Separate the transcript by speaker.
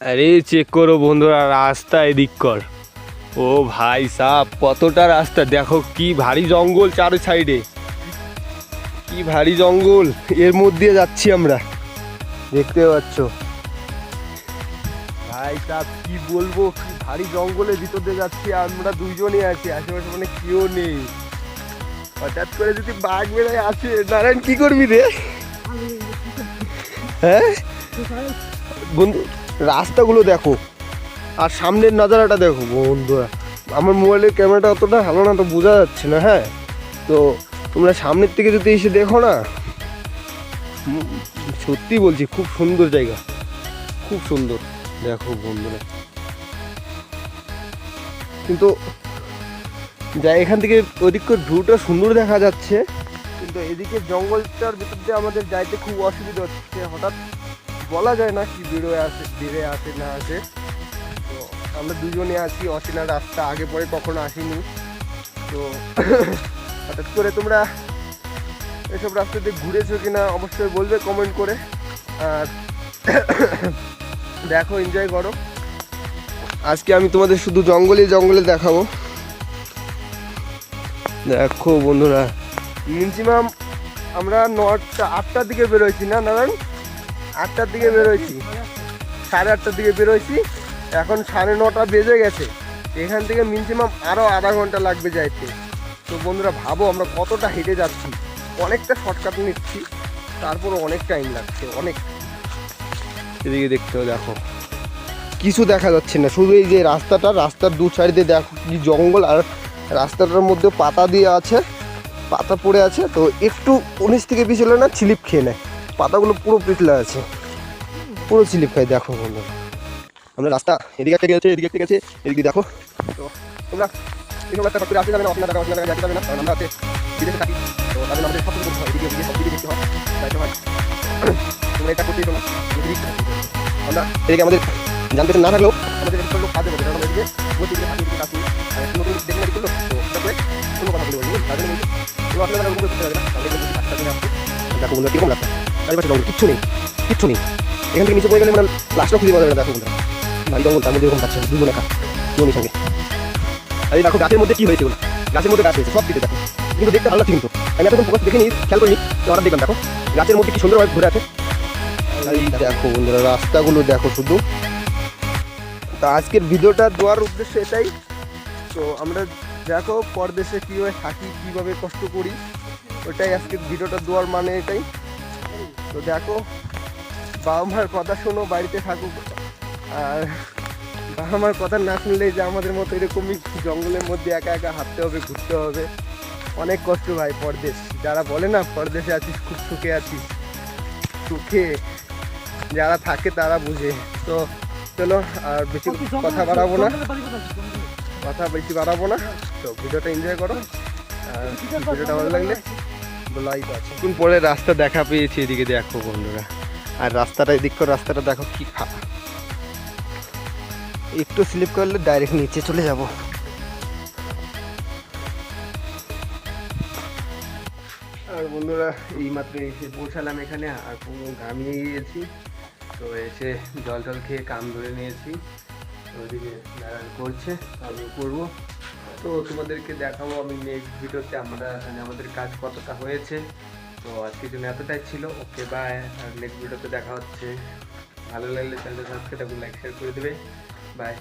Speaker 1: আরে চেক করো বন্ধুরা রাস্তা এদিক কর। ও ভাই সাপ কতটা রাস্তা? দেখো কি ভারী জঙ্গল চার সাইডে। কি ভারী জঙ্গল এর মধ্যে যাচ্ছি আমরা। দেখতে পাচ্ছ। ভাই সাপ কি বলব? কি ভারী জঙ্গলের ভিতর দিয়ে যাচ্ছি আমরা দুইজনই আছি আশেপাশে মানে কেউ নেই। হঠাৎ করে যদি বাঘ বেড়ায় আসে নারায়ণ কি করবি রে? হ্যাঁ? বন্ধু রাস্তাগুলো দেখো। আর সামনের নজারাটা দেখো বন্ধুরা। আমার মোবাইলের ক্যামেরাটা অতটা ভালো না, তো বোঝা যাচ্ছে না হ্যাঁ? তো তোমরা সামনের থেকে যদি এসে দেখো না সত্যি বলছি, খুব সুন্দর জায়গা। খুব সুন্দর। দেখো বন্ধুরা। কিন্তু যা এখান থেকে ওদিককার ভিউটা সুন্দর দেখা যাচ্ছে, কিন্তু এদিকে জঙ্গলটার ভিতর দিয়ে আমাদের যাইতে খুব অসুবিধা হচ্ছে। হঠাৎ বলা যায় না কি বেরোয় আসে বেড়ে আসে না আসে। তো আমরা দুজনে আছি, অচেনা রাস্তা, আগে পরে কখনো আসিনি। তো হঠাৎ করে তোমরা এসব রাস্তা দিয়ে ঘুরেছো কিনা অবশ্যই বলবে কমেন্ট করে। আর দেখো এনজয় করো। আজকে আমি তোমাদের শুধু জঙ্গলে জঙ্গলে দেখাবো। দেখো বন্ধুরা, মিনিমাম আমরা নটা, আটটার দিকে বেরোইছি না নারায়ণ? আটটার দিকে বেরোইছি। সাড়ে আটটার দিকে বেরোইছি। এখন সাড়ে নটা বেজে গেছে। এখান থেকে মিনিমাম আরও আধা ঘণ্টা লাগবে যাইতে। তো বন্ধুরা, ভাবো আমরা কতটা হেঁটে যাচ্ছি। অনেকটা শর্টকাট নিচ্ছি। তারপর অনেক টাইম লাগছে, অনেক। এদিকে দেখতে হবে দেখো। কিছু দেখা যাচ্ছে না। শুধু এই যে রাস্তাটা, রাস্তার দু সাইডে দেখো কি জঙ্গল। আর রাস্তাটার মধ্যে পাতা দিয়ে আছে, পাতা পড়ে আছে। তো একটু উনিশ থেকে বিশ হলে না স্লিপ খেয়ে নেয়। পাতাগুলো পুরো পিছলা আছে। পুরো স্লিপ খায় দেখো বন্ধু আমরা রাস্তা এদিকে একটা গেছে, এদিকে একটা গেছে, এদিকে দেখো। তো তোমরা করে আসতে যাবে না অচেনা জায়গায় যেতে যাবে না আমরা বিদেশে থাকি। তো তাদের আমাদের সব কিছু হয়, এদিকে সব দেখতে হয় তোমরা এটা তোমরা আমরা এদিকে আমাদের জানতে না থাকলেও আমাদের এদিকে বলতে এদিকে এদিকে থাকি কাজ করি নতুন দেখে তো কোনো কথা তাদের মধ্যে কোনো আসলে করতে পারবে না আসছে দেখো কীরকম নেই, কিচ্ছু নেই। নিচে পড়ে গেলে মানে আর দেখো, গাছের মধ্যে হয়েছে গাছের মধ্যে গাছ সব দেখো। কিন্তু দেখতে ভালো আমি দেখলাম, দেখো। গাছের মধ্যে সুন্দরভাবে দেখো রাস্তাগুলো দেখো শুধু। তো আজকের ভিডিওটা দেওয়ার উদ্দেশ্য এটাই। তো আমরা দেখো, পরদেশে কীভাবে থাকি, কীভাবে কষ্ট করি। ওটাই আজকের ভিডিওটা দেওয়ার মানে এটাই। তো দেখো বাবা মার কথা শোনো বাড়িতে থাকুক। আর বাবা মার কথা না শুনলে যে আমাদের মতো এরকমই জঙ্গলের মধ্যে একা একা হাঁটতে হবে ঘুরতে হবে। অনেক কষ্ট ভাই পরদেশ। যারা বলে না পরদেশে আছিস খুব সুখে আছিস। সুখে যারা থাকে তারা বুঝে। তো চলো আর বেশি কথা বাড়াবো না। কথা বেশি বাড়াবো না। তো ভিডিওটা এনজয় করো। আর ভিডিওটা ভালো লাগলে লাইক আছে। কোন পরে রাস্তা দেখা পেয়েছি, এদিকে দেখো বন্ধুরা। আর রাস্তাটা, এদিক করে রাস্তাটা দেখো কি ফাঁকা একটু স্লিপ করলে ডাইরেক্ট নিচে চলে যাব। আর বন্ধুরা, এইমাত্র এসে পৌঁছালাম এখানে, আর পুরো ঘামিয়ে গিয়েছি। তো এসে জল টল খেয়ে কাম ধরে নিয়েছি। ওদিকে নারায়ণ করছে আমি করব। তো তোমাদেরকে দেখাবো আমি নেক্সট ভিডিওতে আমরা মানে আমাদের কাজ কতটা হয়েছে। তো আজকের জন্য এতটাই ছিল। ওকে বাই আর নেক্সট ভিডিওতে দেখা হচ্ছে। ভালো লাগলে চ্যানেলটা সাবস্ক্রাইব এবং লাইক শেয়ার করে দেবে। বাই